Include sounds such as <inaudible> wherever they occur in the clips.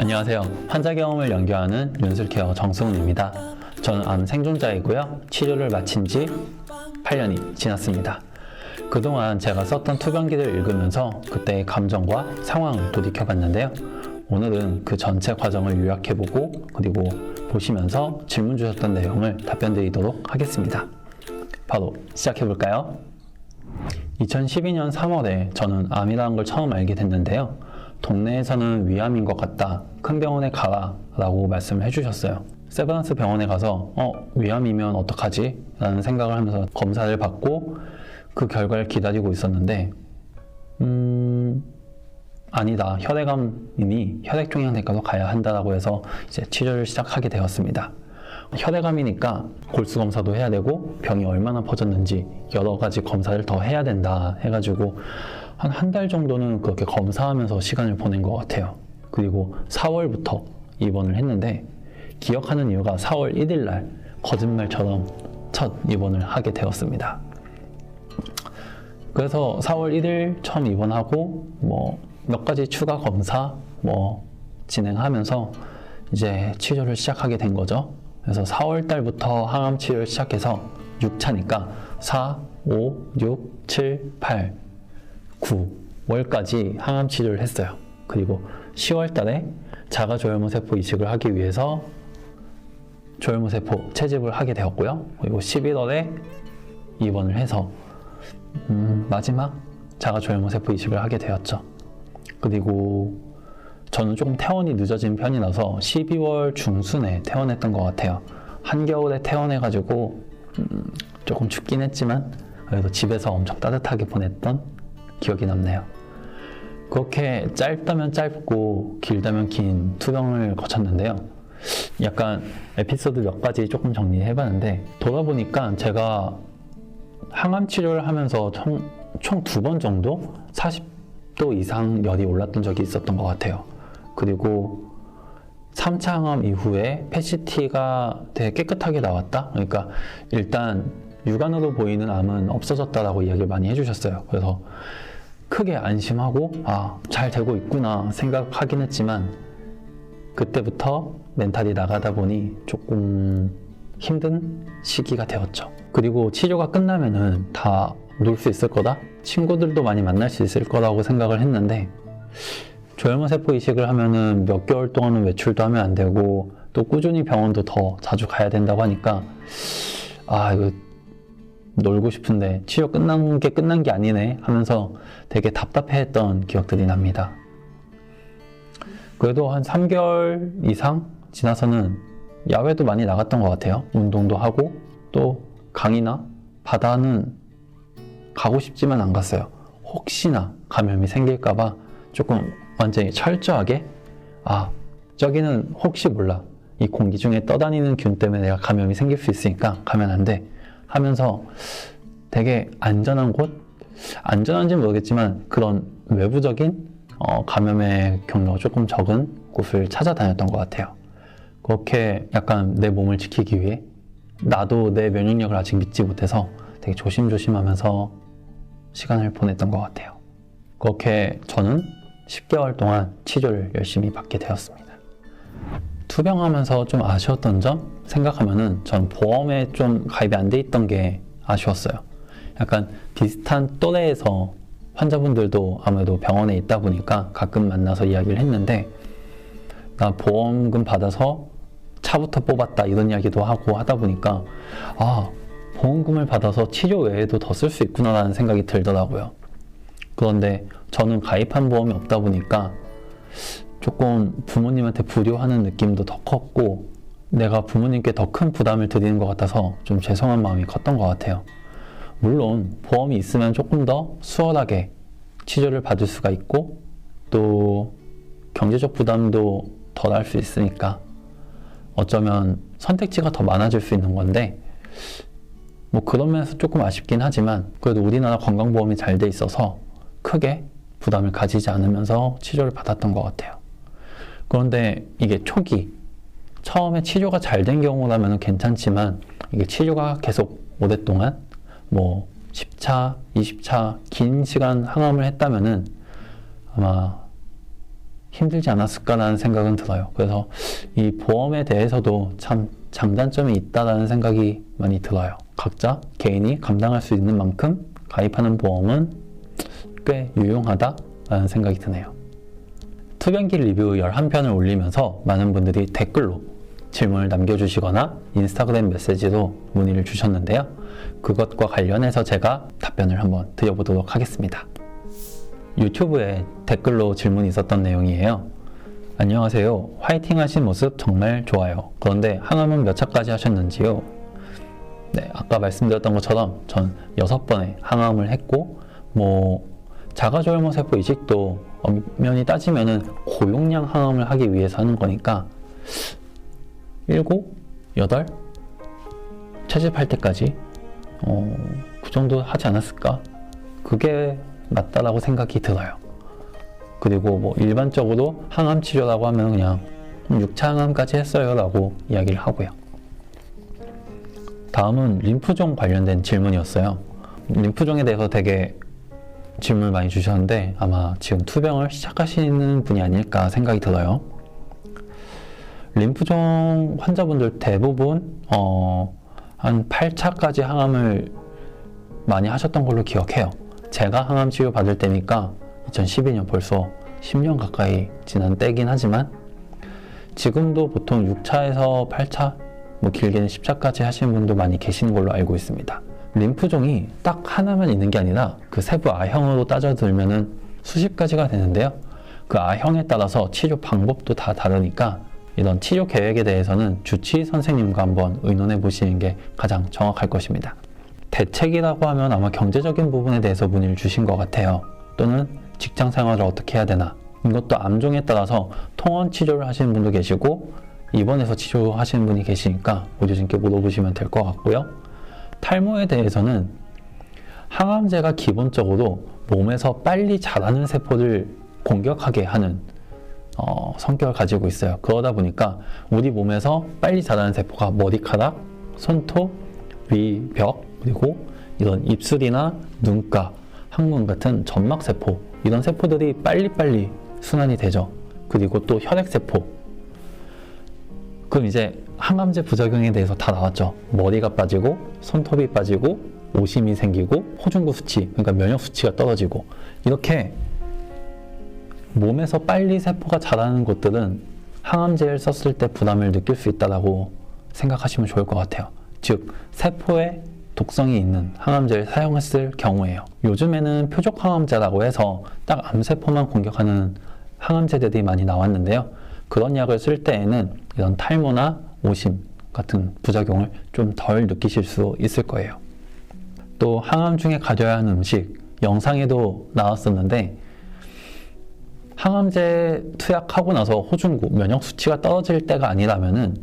안녕하세요. 환자 경험을 연구하는 윤술케어 정승훈입니다. 저는 암 생존자이고요. 치료를 마친 지 8년이 지났습니다. 그동안 제가 썼던 투병기를 읽으면서 그때의 감정과 상황을 돌이켜 봤는데요. 오늘은 그 전체 과정을 요약해보고 그리고 보시면서 질문 주셨던 내용을 답변 드리도록 하겠습니다. 바로 시작해볼까요? 2012년 3월에 저는 암이라는 걸 처음 알게 됐는데요. 동네에서는 위암인 것 같다. 큰 병원에 가라. 라고 말씀을 해주셨어요. 세브란스 병원에 가서, 어, 위암이면 어떡하지? 라는 생각을 하면서 검사를 받고 그 결과를 기다리고 있었는데, 음, 아니다. 혈액암이니 혈액종양내과로 가야 한다라고 해서 이제 치료를 시작하게 되었습니다. 혈액암이니까 골수 검사도 해야 되고 병이 얼마나 퍼졌는지 여러 가지 검사를 더 해야 된다 해가지고 한 한 달 정도는 그렇게 검사하면서 시간을 보낸 것 같아요. 그리고 4월부터 입원을 했는데 기억하는 이유가 4월 1일 날 거짓말처럼 첫 입원을 하게 되었습니다. 그래서 4월 1일 처음 입원하고 뭐 몇 가지 추가 검사 뭐 진행하면서 이제 치료를 시작하게 된 거죠. 그래서 4월 달부터 항암 치료를 시작해서 6차니까 4, 5, 6, 7, 8, 9월까지 항암 치료를 했어요. 그리고 10월 달에 자가 조혈모 세포 이식을 하기 위해서 조혈모 세포 채집을 하게 되었고요. 그리고 11월에 입원을 해서 음, 마지막 자가 조혈모 세포 이식을 하게 되었죠. 그리고 저는 조금 퇴원이 늦어진 편이라서 12월 중순에 퇴원했던 것 같아요. 한겨울에 퇴원해가지고 음, 조금 춥긴 했지만 그래도 집에서 엄청 따뜻하게 보냈던 기억이 남네요. 그렇게 짧다면 짧고 길다면 긴 투병을 거쳤는데요. 약간 에피소드 몇 가지 조금 정리해봤는데 돌아보니까 제가 항암 치료를 하면서 총 두 번 정도 40도 이상 열이 올랐던 적이 있었던 것 같아요. 그리고 3차 항암 이후에 PCT가 되게 깨끗하게 나왔다? 그러니까 일단 육안으로 보이는 암은 없어졌다라고 이야기를 많이 해주셨어요. 그래서 크게 안심하고, 아, 잘 되고 있구나 생각하긴 했지만, 그때부터 멘탈이 나가다 보니 조금 힘든 시기가 되었죠. 그리고 치료가 끝나면은 다 놀 수 있을 거다? 친구들도 많이 만날 수 있을 거라고 생각을 했는데, 조혈모 세포 이식을 하면은 몇 개월 동안은 외출도 하면 안 되고 또 꾸준히 병원도 더 자주 가야 된다고 하니까 아 이거 놀고 싶은데 치료 끝난 게 끝난 게 아니네 하면서 되게 답답해했던 기억들이 납니다. 그래도 한 3개월 이상 지나서는 야외도 많이 나갔던 것 같아요. 운동도 하고 또 강이나 바다는 가고 싶지만 안 갔어요. 혹시나 감염이 생길까봐 조금 완전히 철저하게 아 저기는 혹시 몰라 이 공기 중에 떠다니는 균 때문에 내가 감염이 생길 수 있으니까 가면 안 돼 하면서 되게 안전한 곳? 안전한지는 모르겠지만 그런 외부적인 어, 감염의 경로가 조금 적은 곳을 찾아다녔던 것 같아요. 그렇게 약간 내 몸을 지키기 위해 나도 내 면역력을 아직 믿지 못해서 되게 조심조심하면서 시간을 보냈던 것 같아요. 그렇게 저는 10개월 동안 치료를 열심히 받게 되었습니다. 투병하면서 좀 아쉬웠던 점 생각하면은 전 보험에 좀 가입이 안 돼 있던 게 아쉬웠어요. 약간 비슷한 또래에서 환자분들도 아무래도 병원에 있다 보니까 가끔 만나서 이야기를 했는데 나 보험금 받아서 차부터 뽑았다 이런 이야기도 하고 하다 보니까 아 보험금을 받아서 치료 외에도 더 쓸 수 있구나라는 생각이 들더라고요. 그런데 저는 가입한 보험이 없다 보니까 조금 부모님한테 불효하는 느낌도 더 컸고 내가 부모님께 더 큰 부담을 드리는 것 같아서 좀 죄송한 마음이 컸던 것 같아요. 물론 보험이 있으면 조금 더 수월하게 치료를 받을 수가 있고 또 경제적 부담도 덜 할 수 있으니까 어쩌면 선택지가 더 많아질 수 있는 건데 뭐 그런 면에서 조금 아쉽긴 하지만 그래도 우리나라 건강보험이 잘 돼 있어서 크게 부담을 가지지 않으면서 치료를 받았던 것 같아요. 그런데 이게 초기, 처음에 치료가 잘 된 경우라면 괜찮지만 이게 치료가 계속 오랫동안 뭐 10차, 20차 긴 시간 항암을 했다면은 아마 힘들지 않았을까라는 생각은 들어요. 그래서 이 보험에 대해서도 참 장단점이 있다라는 생각이 많이 들어요. 각자 개인이 감당할 수 있는 만큼 가입하는 보험은 꽤 유용하다라는 생각이 드네요. 투병기 리뷰 11편을 올리면서 많은 분들이 댓글로 질문을 남겨주시거나 인스타그램 메시지로 문의를 주셨는데요. 그것과 관련해서 제가 답변을 한번 드려보도록 하겠습니다. 유튜브에 댓글로 질문이 있었던 내용이에요. 안녕하세요. 화이팅 하신 모습 정말 좋아요. 그런데 항암은 몇 차까지 하셨는지요? 네, 아까 말씀드렸던 것처럼 전 여섯 번의 항암을 했고, 뭐, 자가조혈모세포 이식도 엄연히 따지면은 고용량 항암을 하기 위해서 하는 거니까, 일곱, 여덟, 채집할 때까지, 어, 그 정도 하지 않았을까? 그게 맞다라고 생각이 들어요. 그리고 뭐 일반적으로 항암 치료라고 하면 그냥 6차 항암까지 했어요라고 이야기를 하고요. 다음은 림프종 관련된 질문이었어요. 림프종에 대해서 되게 질문을 많이 주셨는데 아마 지금 투병을 시작하시는 분이 아닐까 생각이 들어요. 림프종 환자분들 대부분 어, 한 8차까지 항암을 많이 하셨던 걸로 기억해요. 제가 항암 치료 받을 때니까 2012년 벌써 10년 가까이 지난 때긴 하지만 지금도 보통 6차에서 8차, 뭐 길게는 10차까지 하시는 분도 많이 계시는 걸로 알고 있습니다. 림프종이 딱 하나만 있는 게 아니라 그 세부 A형으로 따져들면은 수십 가지가 되는데요. 그 A형에 따라서 치료 방법도 다 다르니까 이런 치료 계획에 대해서는 주치의 선생님과 한번 의논해 보시는 게 가장 정확할 것입니다. 대책이라고 하면 아마 경제적인 부분에 대해서 문의를 주신 것 같아요. 또는 직장 생활을 어떻게 해야 되나. 이것도 암종에 따라서 통원 치료를 하시는 분도 계시고 입원해서 치료하시는 분이 계시니까 의료진께 물어보시면 될 것 같고요. 탈모에 대해서는 항암제가 기본적으로 몸에서 빨리 자라는 세포를 공격하게 하는 어, 성격을 가지고 있어요. 그러다 보니까 우리 몸에서 빨리 자라는 세포가 머리카락, 손톱, 위 벽, 그리고 이런 입술이나 눈가, 항문 같은 점막 세포 이런 세포들이 빨리빨리 순환이 되죠. 그리고 또 혈액 세포. 그럼 이제 항암제 부작용에 대해서 다 나왔죠. 머리가 빠지고 손톱이 빠지고 오심이 생기고 호중구 수치, 그러니까 면역 수치가 떨어지고 이렇게 몸에서 빨리 세포가 자라는 곳들은 항암제를 썼을 때 부담을 느낄 수 있다라고 생각하시면 좋을 것 같아요. 즉 세포에 독성이 있는 항암제를 사용했을 경우에요. 요즘에는 표적 항암제라고 해서 딱 암세포만 공격하는 항암제들이 많이 나왔는데요. 그런 약을 쓸 때에는 이런 탈모나 오심 같은 부작용을 좀 덜 느끼실 수 있을 거예요. 또 항암 중에 가져야 하는 음식 영상에도 나왔었는데 항암제 투약하고 나서 호중구 면역 수치가 떨어질 때가 아니라면은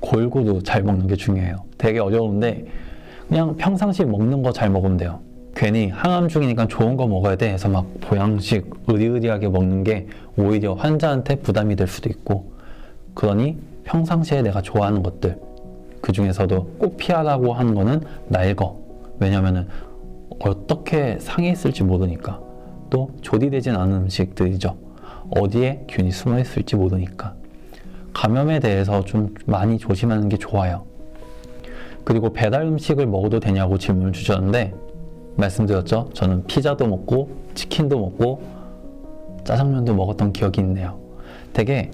골고루 잘 먹는 게 중요해요. 되게 어려운데 그냥 평상시 먹는 거 잘 먹으면 돼요. 괜히 항암 중이니까 좋은 거 먹어야 돼 해서 막 보양식 의리의리하게 먹는 게 오히려 환자한테 부담이 될 수도 있고 그러니 평상시에 내가 좋아하는 것들 그 중에서도 꼭 피하라고 하는 거는 날거. 왜냐면은 어떻게 상해 있을지 모르니까. 또 조리되진 않은 음식들이죠. 어디에 균이 숨어 있을지 모르니까. 감염에 대해서 좀 많이 조심하는 게 좋아요. 그리고 배달 음식을 먹어도 되냐고 질문을 주셨는데 말씀드렸죠. 저는 피자도 먹고 치킨도 먹고 짜장면도 먹었던 기억이 있네요. 되게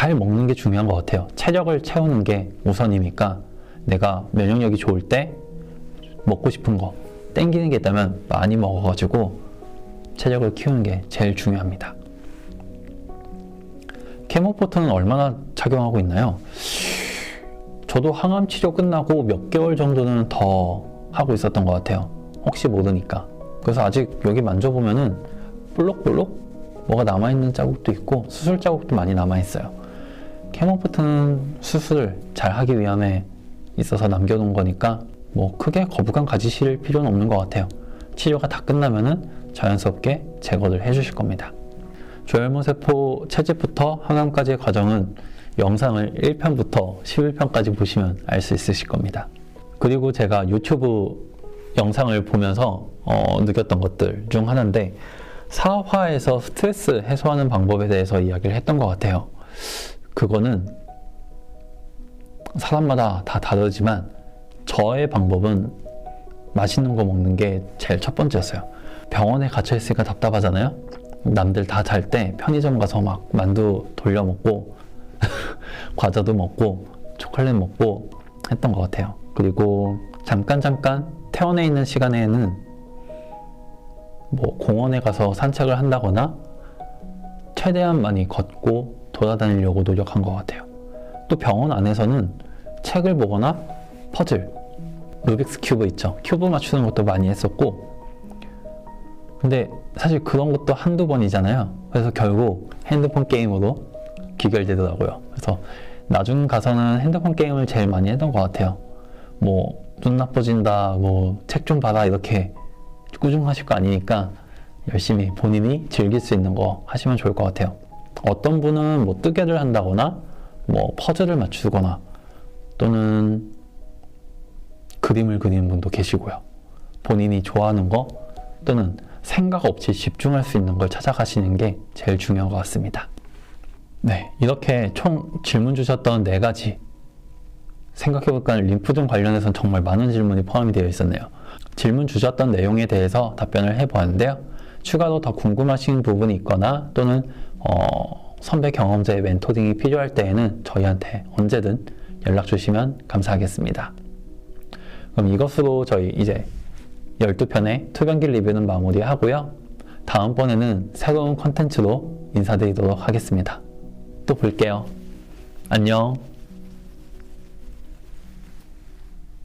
잘 먹는 게 중요한 것 같아요. 체력을 채우는 게 우선이니까 내가 면역력이 좋을 때 먹고 싶은 거 땡기는 게 있다면 많이 먹어가지고 체력을 키우는 게 제일 중요합니다. 케모포트는 얼마나 착용하고 있나요? 저도 항암 치료 끝나고 몇 개월 정도는 더 하고 있었던 것 같아요. 혹시 모르니까. 그래서 아직 여기 만져보면은 볼록볼록 뭐가 남아있는 자국도 있고 수술 자국도 많이 남아있어요. 케모포트는 수술을 잘 하기 위함에 있어서 남겨놓은 거니까 뭐 크게 거부감 가지실 필요는 없는 것 같아요. 치료가 다 끝나면은 자연스럽게 제거를 해주실 겁니다. 조혈모세포 채집부터 항암까지의 과정은 영상을 1편부터 11편까지 보시면 알 수 있으실 겁니다. 그리고 제가 유튜브 영상을 보면서 어, 느꼈던 것들 중 하나인데 사화에서 스트레스 해소하는 방법에 대해서 이야기를 했던 것 같아요. 그거는 사람마다 다 다르지만 저의 방법은 맛있는 거 먹는 게 제일 첫 번째였어요. 병원에 갇혀 있으니까 답답하잖아요. 남들 다 잘 때 편의점 가서 막 만두 돌려 먹고 <laughs> 과자도 먹고 초콜릿 먹고 했던 것 같아요. 그리고 잠깐 잠깐 퇴원해 있는 시간에는 뭐 공원에 가서 산책을 한다거나 최대한 많이 걷고 돌아다니려고 노력한 것 같아요. 또 병원 안에서는 책을 보거나 퍼즐, 루빅스 큐브 있죠. 큐브 맞추는 것도 많이 했었고 근데 사실 그런 것도 한두 번이잖아요. 그래서 결국 핸드폰 게임으로 귀결되더라고요. 그래서 나중 가서는 핸드폰 게임을 제일 많이 했던 것 같아요. 뭐, 눈 나빠진다, 뭐, 책 좀 봐라, 이렇게 꾸중하실 거 아니니까 열심히 본인이 즐길 수 있는 거 하시면 좋을 것 같아요. 어떤 분은 뭐, 뜨개를 한다거나, 뭐, 퍼즐을 맞추거나, 또는 그림을 그리는 분도 계시고요. 본인이 좋아하는 거, 또는 생각 없이 집중할 수 있는 걸 찾아가시는 게 제일 중요한 것 같습니다. 네, 이렇게 총 질문 주셨던 네 가지 생각해볼까 림프종 관련해서는 정말 많은 질문이 포함이 되어 있었네요. 질문 주셨던 내용에 대해서 답변을 해보았는데요. 추가로 더 궁금하신 부분이 있거나 또는 어, 선배 경험자의 멘토링이 필요할 때에는 저희한테 언제든 연락 주시면 감사하겠습니다. 그럼 이것으로 저희 이제 12편의 투병기 리뷰는 마무리하고요. 다음번에는 새로운 컨텐츠로 인사드리도록 하겠습니다. 또 볼게요. 안녕.